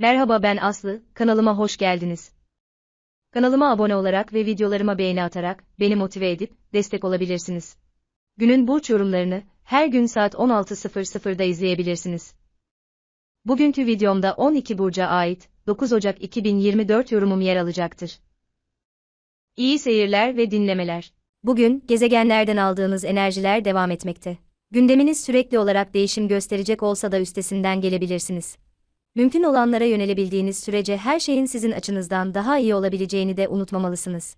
Merhaba ben Aslı, kanalıma hoş geldiniz. Kanalıma abone olarak ve videolarıma beğeni atarak beni motive edip destek olabilirsiniz. Günün burç yorumlarını her gün saat 16.00'da izleyebilirsiniz. Bugünkü videomda 12 burca ait 9 Ocak 2024 yorumum yer alacaktır. İyi seyirler ve dinlemeler. Bugün gezegenlerden aldığınız enerjiler devam etmekte. Gündeminiz sürekli olarak değişim gösterecek olsa da üstesinden gelebilirsiniz. Mümkün olanlara yönelebildiğiniz sürece her şeyin sizin açınızdan daha iyi olabileceğini de unutmamalısınız.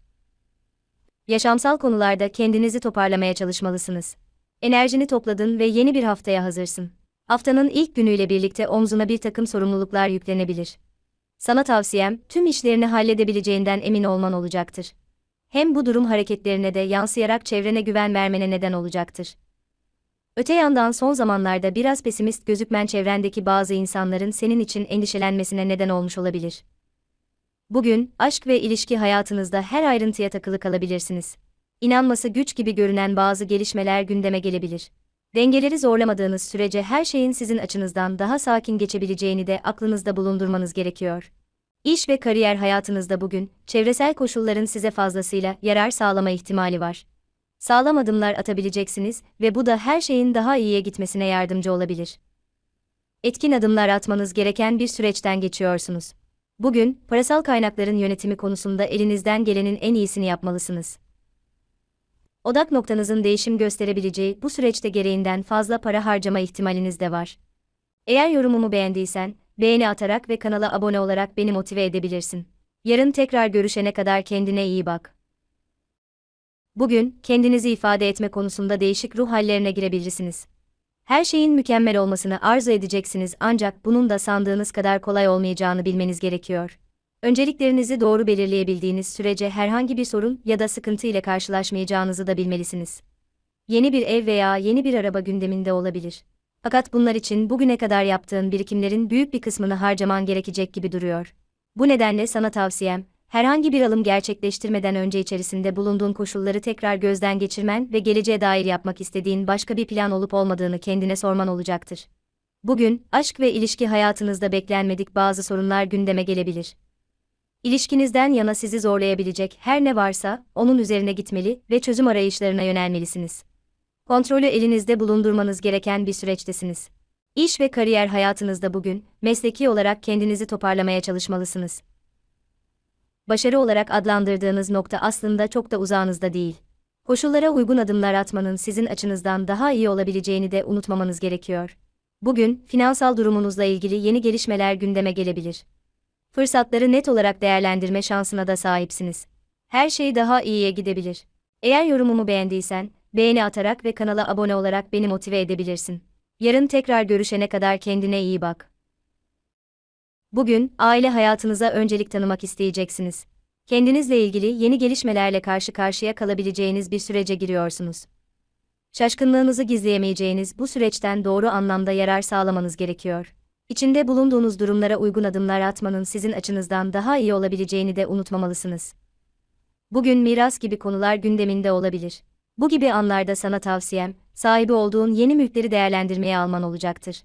Yaşamsal konularda kendinizi toparlamaya çalışmalısınız. Enerjini topladın ve yeni bir haftaya hazırsın. Haftanın ilk günüyle birlikte omzuna bir takım sorumluluklar yüklenebilir. Sana tavsiyem, tüm işlerini halledebileceğinden emin olman olacaktır. Hem bu durum hareketlerine de yansıyarak çevrene güven vermene neden olacaktır. Öte yandan son zamanlarda biraz pesimist gözükmen çevrendeki bazı insanların senin için endişelenmesine neden olmuş olabilir. Bugün, aşk ve ilişki hayatınızda her ayrıntıya takılı kalabilirsiniz. İnanması güç gibi görünen bazı gelişmeler gündeme gelebilir. Dengeleri zorlamadığınız sürece her şeyin sizin açınızdan daha sakin geçebileceğini de aklınızda bulundurmanız gerekiyor. İş ve kariyer hayatınızda bugün, çevresel koşulların size fazlasıyla yarar sağlama ihtimali var sağlam adımlar atabileceksiniz ve bu da her şeyin daha iyiye gitmesine yardımcı olabilir. Etkin adımlar atmanız gereken bir süreçten geçiyorsunuz. Bugün, parasal kaynakların yönetimi konusunda elinizden gelenin en iyisini yapmalısınız. Odak noktanızın değişim gösterebileceği bu süreçte gereğinden fazla para harcama ihtimaliniz de var. Eğer yorumumu beğendiysen, beğeni atarak ve kanala abone olarak beni motive edebilirsin. Yarın tekrar görüşene kadar kendine iyi bak. Bugün, kendinizi ifade etme konusunda değişik ruh hallerine girebilirsiniz. Her şeyin mükemmel olmasını arzu edeceksiniz ancak bunun da sandığınız kadar kolay olmayacağını bilmeniz gerekiyor. Önceliklerinizi doğru belirleyebildiğiniz sürece herhangi bir sorun ya da sıkıntı ile karşılaşmayacağınızı da bilmelisiniz. Yeni bir ev veya yeni bir araba gündeminde olabilir. Fakat bunlar için bugüne kadar yaptığın birikimlerin büyük bir kısmını harcaman gerekecek gibi duruyor. Bu nedenle sana tavsiyem, herhangi bir alım gerçekleştirmeden önce içerisinde bulunduğun koşulları tekrar gözden geçirmen ve geleceğe dair yapmak istediğin başka bir plan olup olmadığını kendine sorman olacaktır. Bugün, aşk ve ilişki hayatınızda beklenmedik bazı sorunlar gündeme gelebilir. İlişkinizden yana sizi zorlayabilecek her ne varsa, onun üzerine gitmeli ve çözüm arayışlarına yönelmelisiniz. Kontrolü elinizde bulundurmanız gereken bir süreçtesiniz. İş ve kariyer hayatınızda bugün, mesleki olarak kendinizi toparlamaya çalışmalısınız başarı olarak adlandırdığınız nokta aslında çok da uzağınızda değil. Koşullara uygun adımlar atmanın sizin açınızdan daha iyi olabileceğini de unutmamanız gerekiyor. Bugün, finansal durumunuzla ilgili yeni gelişmeler gündeme gelebilir. Fırsatları net olarak değerlendirme şansına da sahipsiniz. Her şey daha iyiye gidebilir. Eğer yorumumu beğendiysen, beğeni atarak ve kanala abone olarak beni motive edebilirsin. Yarın tekrar görüşene kadar kendine iyi bak. Bugün, aile hayatınıza öncelik tanımak isteyeceksiniz. Kendinizle ilgili yeni gelişmelerle karşı karşıya kalabileceğiniz bir sürece giriyorsunuz. Şaşkınlığınızı gizleyemeyeceğiniz bu süreçten doğru anlamda yarar sağlamanız gerekiyor. İçinde bulunduğunuz durumlara uygun adımlar atmanın sizin açınızdan daha iyi olabileceğini de unutmamalısınız. Bugün miras gibi konular gündeminde olabilir. Bu gibi anlarda sana tavsiyem, sahibi olduğun yeni mülkleri değerlendirmeye alman olacaktır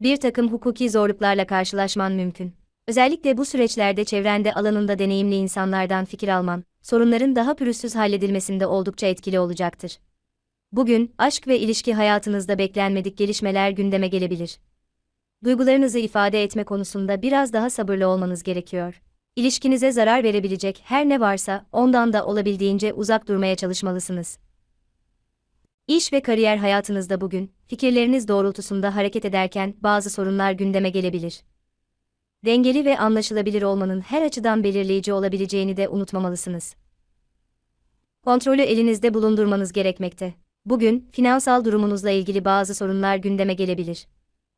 bir takım hukuki zorluklarla karşılaşman mümkün. Özellikle bu süreçlerde çevrende alanında deneyimli insanlardan fikir alman, sorunların daha pürüzsüz halledilmesinde oldukça etkili olacaktır. Bugün, aşk ve ilişki hayatınızda beklenmedik gelişmeler gündeme gelebilir. Duygularınızı ifade etme konusunda biraz daha sabırlı olmanız gerekiyor. İlişkinize zarar verebilecek her ne varsa ondan da olabildiğince uzak durmaya çalışmalısınız. İş ve kariyer hayatınızda bugün, fikirleriniz doğrultusunda hareket ederken bazı sorunlar gündeme gelebilir. Dengeli ve anlaşılabilir olmanın her açıdan belirleyici olabileceğini de unutmamalısınız. Kontrolü elinizde bulundurmanız gerekmekte. Bugün, finansal durumunuzla ilgili bazı sorunlar gündeme gelebilir.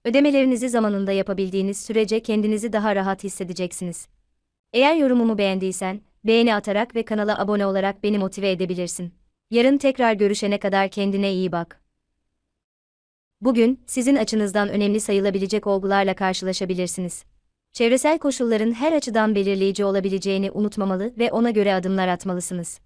Ödemelerinizi zamanında yapabildiğiniz sürece kendinizi daha rahat hissedeceksiniz. Eğer yorumumu beğendiysen, beğeni atarak ve kanala abone olarak beni motive edebilirsin. Yarın tekrar görüşene kadar kendine iyi bak. Bugün, sizin açınızdan önemli sayılabilecek olgularla karşılaşabilirsiniz. Çevresel koşulların her açıdan belirleyici olabileceğini unutmamalı ve ona göre adımlar atmalısınız.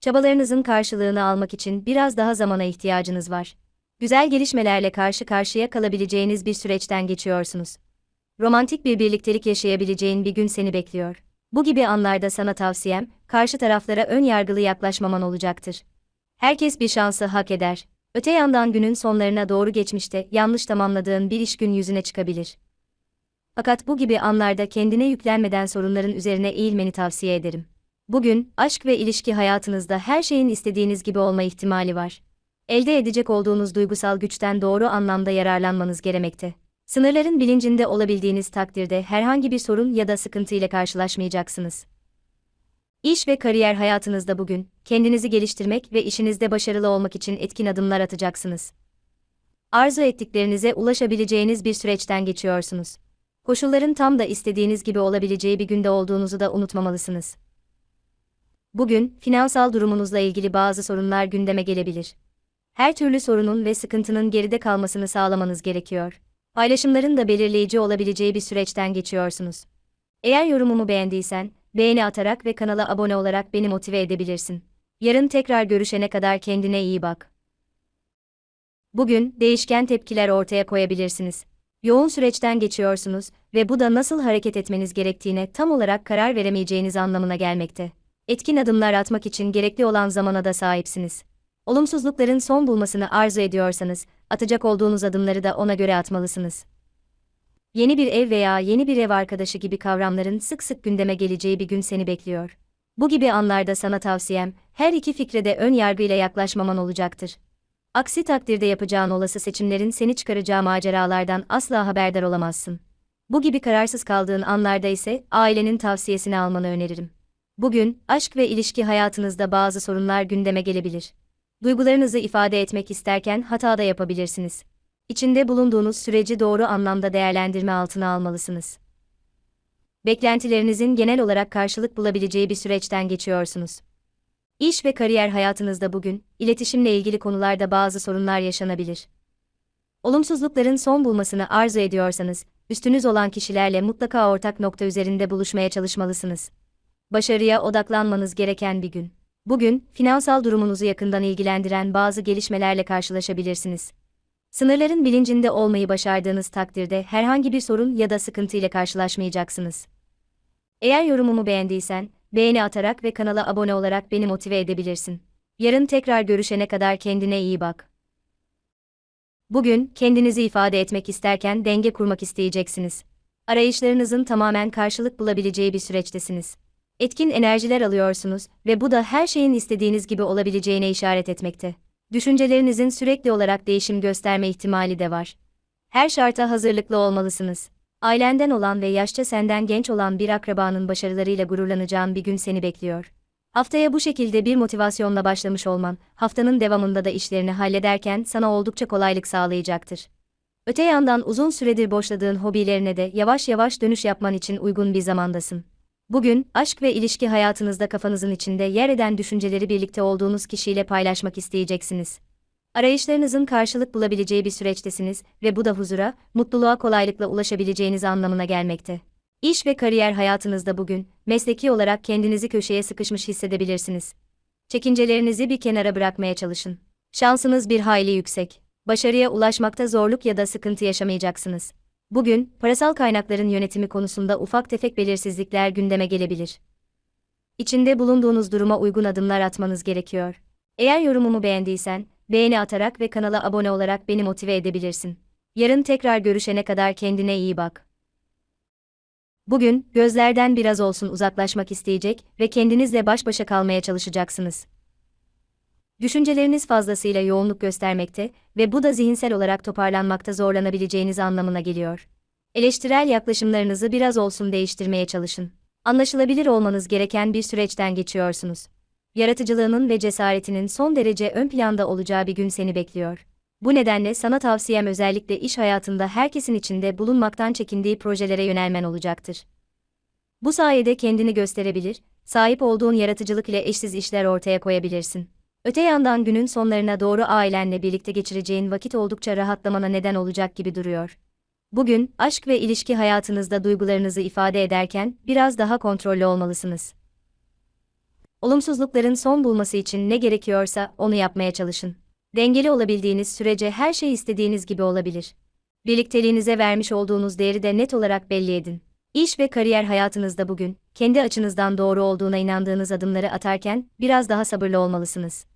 Çabalarınızın karşılığını almak için biraz daha zamana ihtiyacınız var. Güzel gelişmelerle karşı karşıya kalabileceğiniz bir süreçten geçiyorsunuz. romantik bir birliktelik yaşayabileceğin bir gün seni bekliyor. Bu gibi anlarda sana tavsiyem, karşı taraflara ön yargılı yaklaşmaman olacaktır. Herkes bir şansı hak eder. Öte yandan günün sonlarına doğru geçmişte yanlış tamamladığın bir iş gün yüzüne çıkabilir. Fakat bu gibi anlarda kendine yüklenmeden sorunların üzerine eğilmeni tavsiye ederim. Bugün, aşk ve ilişki hayatınızda her şeyin istediğiniz gibi olma ihtimali var. Elde edecek olduğunuz duygusal güçten doğru anlamda yararlanmanız gerekmekte. Sınırların bilincinde olabildiğiniz takdirde herhangi bir sorun ya da sıkıntı ile karşılaşmayacaksınız. İş ve kariyer hayatınızda bugün, kendinizi geliştirmek ve işinizde başarılı olmak için etkin adımlar atacaksınız. Arzu ettiklerinize ulaşabileceğiniz bir süreçten geçiyorsunuz. Koşulların tam da istediğiniz gibi olabileceği bir günde olduğunuzu da unutmamalısınız. Bugün, finansal durumunuzla ilgili bazı sorunlar gündeme gelebilir. Her türlü sorunun ve sıkıntının geride kalmasını sağlamanız gerekiyor. Paylaşımların da belirleyici olabileceği bir süreçten geçiyorsunuz. Eğer yorumumu beğendiysen, beğeni atarak ve kanala abone olarak beni motive edebilirsin. Yarın tekrar görüşene kadar kendine iyi bak. Bugün, değişken tepkiler ortaya koyabilirsiniz. Yoğun süreçten geçiyorsunuz ve bu da nasıl hareket etmeniz gerektiğine tam olarak karar veremeyeceğiniz anlamına gelmekte. Etkin adımlar atmak için gerekli olan zamana da sahipsiniz. Olumsuzlukların son bulmasını arzu ediyorsanız, atacak olduğunuz adımları da ona göre atmalısınız. Yeni bir ev veya yeni bir ev arkadaşı gibi kavramların sık sık gündeme geleceği bir gün seni bekliyor. Bu gibi anlarda sana tavsiyem, her iki fikre de ön yargıyla yaklaşmaman olacaktır. Aksi takdirde yapacağın olası seçimlerin seni çıkaracağı maceralardan asla haberdar olamazsın. Bu gibi kararsız kaldığın anlarda ise ailenin tavsiyesini almanı öneririm. Bugün, aşk ve ilişki hayatınızda bazı sorunlar gündeme gelebilir. Duygularınızı ifade etmek isterken hata da yapabilirsiniz. İçinde bulunduğunuz süreci doğru anlamda değerlendirme altına almalısınız. Beklentilerinizin genel olarak karşılık bulabileceği bir süreçten geçiyorsunuz. İş ve kariyer hayatınızda bugün, iletişimle ilgili konularda bazı sorunlar yaşanabilir. Olumsuzlukların son bulmasını arzu ediyorsanız, üstünüz olan kişilerle mutlaka ortak nokta üzerinde buluşmaya çalışmalısınız. Başarıya odaklanmanız gereken bir gün. Bugün, finansal durumunuzu yakından ilgilendiren bazı gelişmelerle karşılaşabilirsiniz. Sınırların bilincinde olmayı başardığınız takdirde herhangi bir sorun ya da sıkıntı ile karşılaşmayacaksınız. Eğer yorumumu beğendiysen, beğeni atarak ve kanala abone olarak beni motive edebilirsin. Yarın tekrar görüşene kadar kendine iyi bak. Bugün, kendinizi ifade etmek isterken denge kurmak isteyeceksiniz. Arayışlarınızın tamamen karşılık bulabileceği bir süreçtesiniz. Etkin enerjiler alıyorsunuz ve bu da her şeyin istediğiniz gibi olabileceğine işaret etmekte. Düşüncelerinizin sürekli olarak değişim gösterme ihtimali de var. Her şarta hazırlıklı olmalısınız. Ailenden olan ve yaşça senden genç olan bir akrabanın başarılarıyla gururlanacağın bir gün seni bekliyor. Haftaya bu şekilde bir motivasyonla başlamış olman, haftanın devamında da işlerini hallederken sana oldukça kolaylık sağlayacaktır. Öte yandan uzun süredir boşladığın hobilerine de yavaş yavaş dönüş yapman için uygun bir zamandasın. Bugün, aşk ve ilişki hayatınızda kafanızın içinde yer eden düşünceleri birlikte olduğunuz kişiyle paylaşmak isteyeceksiniz. Arayışlarınızın karşılık bulabileceği bir süreçtesiniz ve bu da huzura, mutluluğa kolaylıkla ulaşabileceğiniz anlamına gelmekte. İş ve kariyer hayatınızda bugün, mesleki olarak kendinizi köşeye sıkışmış hissedebilirsiniz. Çekincelerinizi bir kenara bırakmaya çalışın. Şansınız bir hayli yüksek. Başarıya ulaşmakta zorluk ya da sıkıntı yaşamayacaksınız. Bugün, parasal kaynakların yönetimi konusunda ufak tefek belirsizlikler gündeme gelebilir. İçinde bulunduğunuz duruma uygun adımlar atmanız gerekiyor. Eğer yorumumu beğendiysen, beğeni atarak ve kanala abone olarak beni motive edebilirsin. Yarın tekrar görüşene kadar kendine iyi bak. Bugün, gözlerden biraz olsun uzaklaşmak isteyecek ve kendinizle baş başa kalmaya çalışacaksınız. Düşünceleriniz fazlasıyla yoğunluk göstermekte ve bu da zihinsel olarak toparlanmakta zorlanabileceğiniz anlamına geliyor. Eleştirel yaklaşımlarınızı biraz olsun değiştirmeye çalışın. Anlaşılabilir olmanız gereken bir süreçten geçiyorsunuz. Yaratıcılığının ve cesaretinin son derece ön planda olacağı bir gün seni bekliyor. Bu nedenle sana tavsiyem özellikle iş hayatında herkesin içinde bulunmaktan çekindiği projelere yönelmen olacaktır. Bu sayede kendini gösterebilir, sahip olduğun yaratıcılık ile eşsiz işler ortaya koyabilirsin. Öte yandan günün sonlarına doğru ailenle birlikte geçireceğin vakit oldukça rahatlamana neden olacak gibi duruyor. Bugün, aşk ve ilişki hayatınızda duygularınızı ifade ederken biraz daha kontrollü olmalısınız. Olumsuzlukların son bulması için ne gerekiyorsa onu yapmaya çalışın. Dengeli olabildiğiniz sürece her şey istediğiniz gibi olabilir. Birlikteliğinize vermiş olduğunuz değeri de net olarak belli edin. İş ve kariyer hayatınızda bugün, kendi açınızdan doğru olduğuna inandığınız adımları atarken, biraz daha sabırlı olmalısınız.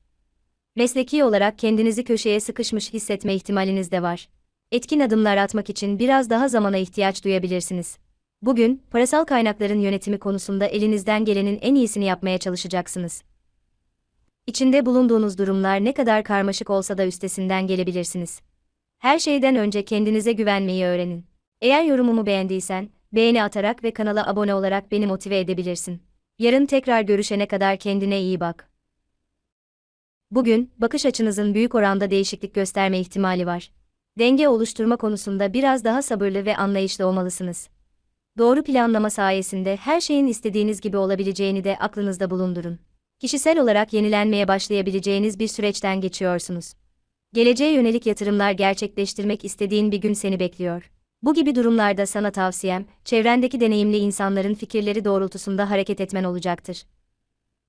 Mesleki olarak kendinizi köşeye sıkışmış hissetme ihtimaliniz de var. Etkin adımlar atmak için biraz daha zamana ihtiyaç duyabilirsiniz. Bugün, parasal kaynakların yönetimi konusunda elinizden gelenin en iyisini yapmaya çalışacaksınız. İçinde bulunduğunuz durumlar ne kadar karmaşık olsa da üstesinden gelebilirsiniz. Her şeyden önce kendinize güvenmeyi öğrenin. Eğer yorumumu beğendiysen, beğeni atarak ve kanala abone olarak beni motive edebilirsin. Yarın tekrar görüşene kadar kendine iyi bak. Bugün, bakış açınızın büyük oranda değişiklik gösterme ihtimali var. Denge oluşturma konusunda biraz daha sabırlı ve anlayışlı olmalısınız. Doğru planlama sayesinde her şeyin istediğiniz gibi olabileceğini de aklınızda bulundurun. Kişisel olarak yenilenmeye başlayabileceğiniz bir süreçten geçiyorsunuz. Geleceğe yönelik yatırımlar gerçekleştirmek istediğin bir gün seni bekliyor. Bu gibi durumlarda sana tavsiyem, çevrendeki deneyimli insanların fikirleri doğrultusunda hareket etmen olacaktır.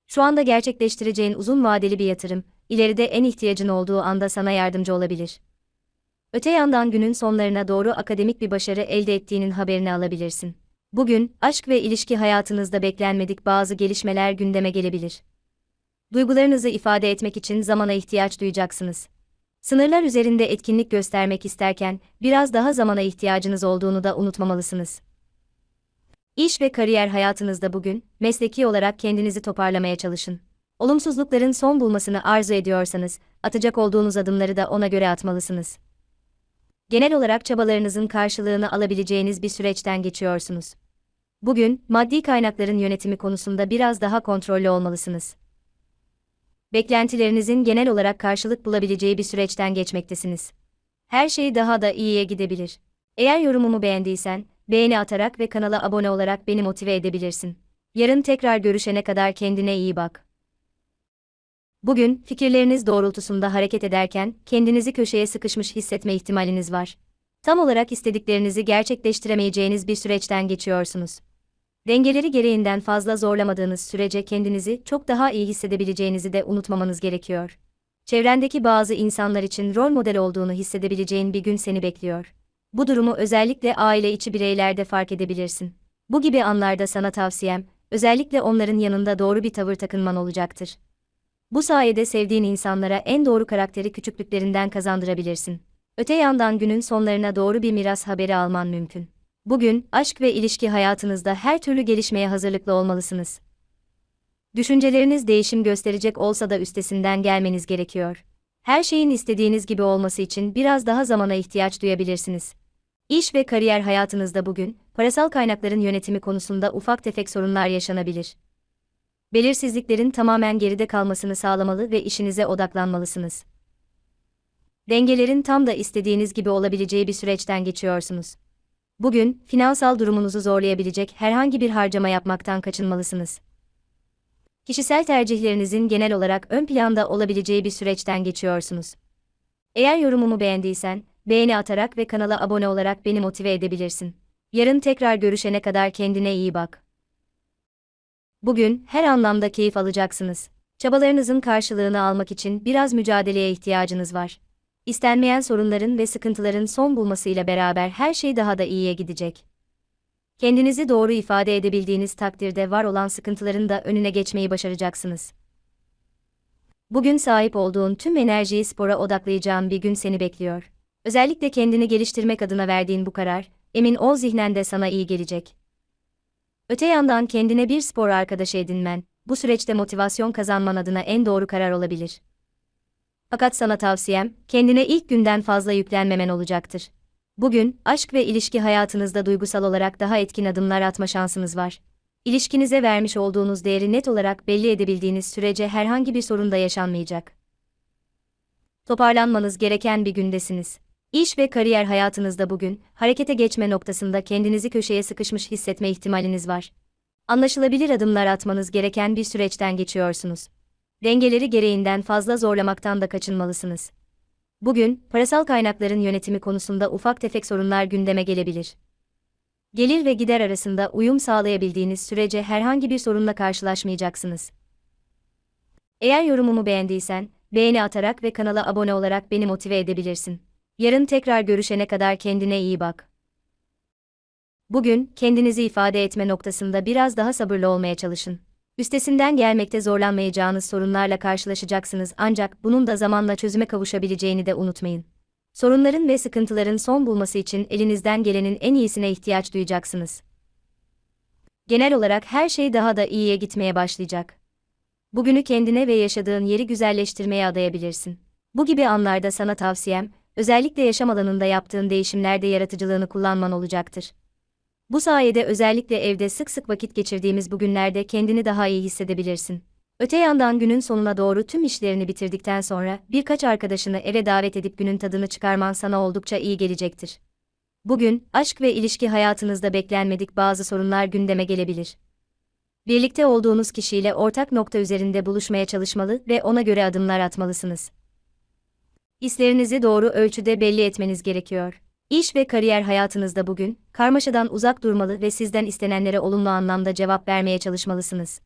Şu anda gerçekleştireceğin uzun vadeli bir yatırım, ileride en ihtiyacın olduğu anda sana yardımcı olabilir. Öte yandan günün sonlarına doğru akademik bir başarı elde ettiğinin haberini alabilirsin. Bugün, aşk ve ilişki hayatınızda beklenmedik bazı gelişmeler gündeme gelebilir. Duygularınızı ifade etmek için zamana ihtiyaç duyacaksınız. Sınırlar üzerinde etkinlik göstermek isterken, biraz daha zamana ihtiyacınız olduğunu da unutmamalısınız. İş ve kariyer hayatınızda bugün, mesleki olarak kendinizi toparlamaya çalışın. Olumsuzlukların son bulmasını arzu ediyorsanız, atacak olduğunuz adımları da ona göre atmalısınız. Genel olarak çabalarınızın karşılığını alabileceğiniz bir süreçten geçiyorsunuz. Bugün, maddi kaynakların yönetimi konusunda biraz daha kontrollü olmalısınız. Beklentilerinizin genel olarak karşılık bulabileceği bir süreçten geçmektesiniz. Her şey daha da iyiye gidebilir. Eğer yorumumu beğendiysen, beğeni atarak ve kanala abone olarak beni motive edebilirsin. Yarın tekrar görüşene kadar kendine iyi bak. Bugün, fikirleriniz doğrultusunda hareket ederken, kendinizi köşeye sıkışmış hissetme ihtimaliniz var. Tam olarak istediklerinizi gerçekleştiremeyeceğiniz bir süreçten geçiyorsunuz. Dengeleri gereğinden fazla zorlamadığınız sürece kendinizi çok daha iyi hissedebileceğinizi de unutmamanız gerekiyor. Çevrendeki bazı insanlar için rol model olduğunu hissedebileceğin bir gün seni bekliyor. Bu durumu özellikle aile içi bireylerde fark edebilirsin. Bu gibi anlarda sana tavsiyem, özellikle onların yanında doğru bir tavır takınman olacaktır. Bu sayede sevdiğin insanlara en doğru karakteri küçüklüklerinden kazandırabilirsin. Öte yandan günün sonlarına doğru bir miras haberi alman mümkün. Bugün, aşk ve ilişki hayatınızda her türlü gelişmeye hazırlıklı olmalısınız. Düşünceleriniz değişim gösterecek olsa da üstesinden gelmeniz gerekiyor. Her şeyin istediğiniz gibi olması için biraz daha zamana ihtiyaç duyabilirsiniz. İş ve kariyer hayatınızda bugün, parasal kaynakların yönetimi konusunda ufak tefek sorunlar yaşanabilir. Belirsizliklerin tamamen geride kalmasını sağlamalı ve işinize odaklanmalısınız. Dengelerin tam da istediğiniz gibi olabileceği bir süreçten geçiyorsunuz. Bugün, finansal durumunuzu zorlayabilecek herhangi bir harcama yapmaktan kaçınmalısınız. Kişisel tercihlerinizin genel olarak ön planda olabileceği bir süreçten geçiyorsunuz. Eğer yorumumu beğendiysen, beğeni atarak ve kanala abone olarak beni motive edebilirsin. Yarın tekrar görüşene kadar kendine iyi bak. Bugün her anlamda keyif alacaksınız. Çabalarınızın karşılığını almak için biraz mücadeleye ihtiyacınız var istenmeyen sorunların ve sıkıntıların son bulmasıyla beraber her şey daha da iyiye gidecek. Kendinizi doğru ifade edebildiğiniz takdirde var olan sıkıntıların da önüne geçmeyi başaracaksınız. Bugün sahip olduğun tüm enerjiyi spora odaklayacağın bir gün seni bekliyor. Özellikle kendini geliştirmek adına verdiğin bu karar, emin ol zihnen de sana iyi gelecek. Öte yandan kendine bir spor arkadaşı edinmen, bu süreçte motivasyon kazanman adına en doğru karar olabilir. Fakat sana tavsiyem, kendine ilk günden fazla yüklenmemen olacaktır. Bugün, aşk ve ilişki hayatınızda duygusal olarak daha etkin adımlar atma şansınız var. İlişkinize vermiş olduğunuz değeri net olarak belli edebildiğiniz sürece herhangi bir sorun da yaşanmayacak. Toparlanmanız gereken bir gündesiniz. İş ve kariyer hayatınızda bugün, harekete geçme noktasında kendinizi köşeye sıkışmış hissetme ihtimaliniz var. Anlaşılabilir adımlar atmanız gereken bir süreçten geçiyorsunuz dengeleri gereğinden fazla zorlamaktan da kaçınmalısınız. Bugün, parasal kaynakların yönetimi konusunda ufak tefek sorunlar gündeme gelebilir. Gelir ve gider arasında uyum sağlayabildiğiniz sürece herhangi bir sorunla karşılaşmayacaksınız. Eğer yorumumu beğendiysen, beğeni atarak ve kanala abone olarak beni motive edebilirsin. Yarın tekrar görüşene kadar kendine iyi bak. Bugün, kendinizi ifade etme noktasında biraz daha sabırlı olmaya çalışın. Üstesinden gelmekte zorlanmayacağınız sorunlarla karşılaşacaksınız ancak bunun da zamanla çözüme kavuşabileceğini de unutmayın. Sorunların ve sıkıntıların son bulması için elinizden gelenin en iyisine ihtiyaç duyacaksınız. Genel olarak her şey daha da iyiye gitmeye başlayacak. Bugünü kendine ve yaşadığın yeri güzelleştirmeye adayabilirsin. Bu gibi anlarda sana tavsiyem, özellikle yaşam alanında yaptığın değişimlerde yaratıcılığını kullanman olacaktır. Bu sayede özellikle evde sık sık vakit geçirdiğimiz bu günlerde kendini daha iyi hissedebilirsin. Öte yandan günün sonuna doğru tüm işlerini bitirdikten sonra birkaç arkadaşını eve davet edip günün tadını çıkarman sana oldukça iyi gelecektir. Bugün aşk ve ilişki hayatınızda beklenmedik bazı sorunlar gündeme gelebilir. Birlikte olduğunuz kişiyle ortak nokta üzerinde buluşmaya çalışmalı ve ona göre adımlar atmalısınız. Hislerinizi doğru ölçüde belli etmeniz gerekiyor. İş ve kariyer hayatınızda bugün, karmaşadan uzak durmalı ve sizden istenenlere olumlu anlamda cevap vermeye çalışmalısınız.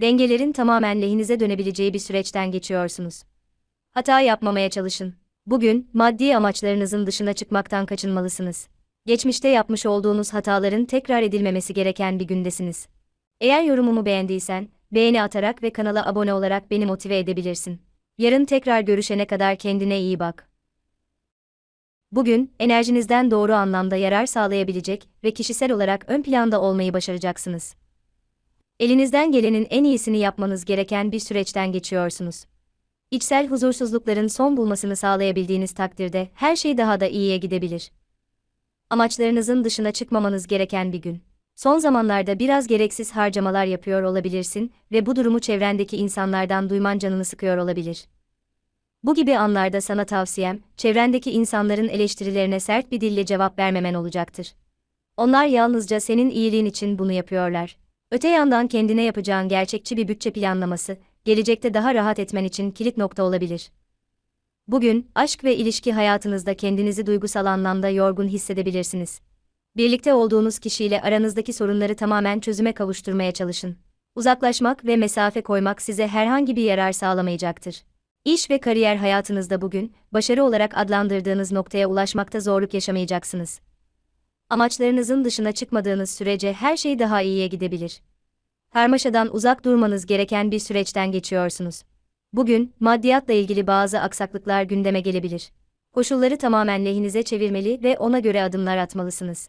Dengelerin tamamen lehinize dönebileceği bir süreçten geçiyorsunuz. Hata yapmamaya çalışın. Bugün, maddi amaçlarınızın dışına çıkmaktan kaçınmalısınız. Geçmişte yapmış olduğunuz hataların tekrar edilmemesi gereken bir gündesiniz. Eğer yorumumu beğendiysen, beğeni atarak ve kanala abone olarak beni motive edebilirsin. Yarın tekrar görüşene kadar kendine iyi bak. Bugün, enerjinizden doğru anlamda yarar sağlayabilecek ve kişisel olarak ön planda olmayı başaracaksınız. Elinizden gelenin en iyisini yapmanız gereken bir süreçten geçiyorsunuz. İçsel huzursuzlukların son bulmasını sağlayabildiğiniz takdirde her şey daha da iyiye gidebilir. Amaçlarınızın dışına çıkmamanız gereken bir gün. Son zamanlarda biraz gereksiz harcamalar yapıyor olabilirsin ve bu durumu çevrendeki insanlardan duyman canını sıkıyor olabilir. Bu gibi anlarda sana tavsiyem, çevrendeki insanların eleştirilerine sert bir dille cevap vermemen olacaktır. Onlar yalnızca senin iyiliğin için bunu yapıyorlar. Öte yandan kendine yapacağın gerçekçi bir bütçe planlaması, gelecekte daha rahat etmen için kilit nokta olabilir. Bugün, aşk ve ilişki hayatınızda kendinizi duygusal anlamda yorgun hissedebilirsiniz. Birlikte olduğunuz kişiyle aranızdaki sorunları tamamen çözüme kavuşturmaya çalışın. Uzaklaşmak ve mesafe koymak size herhangi bir yarar sağlamayacaktır. İş ve kariyer hayatınızda bugün, başarı olarak adlandırdığınız noktaya ulaşmakta zorluk yaşamayacaksınız. Amaçlarınızın dışına çıkmadığınız sürece her şey daha iyiye gidebilir. Karmaşadan uzak durmanız gereken bir süreçten geçiyorsunuz. Bugün, maddiyatla ilgili bazı aksaklıklar gündeme gelebilir. Koşulları tamamen lehinize çevirmeli ve ona göre adımlar atmalısınız.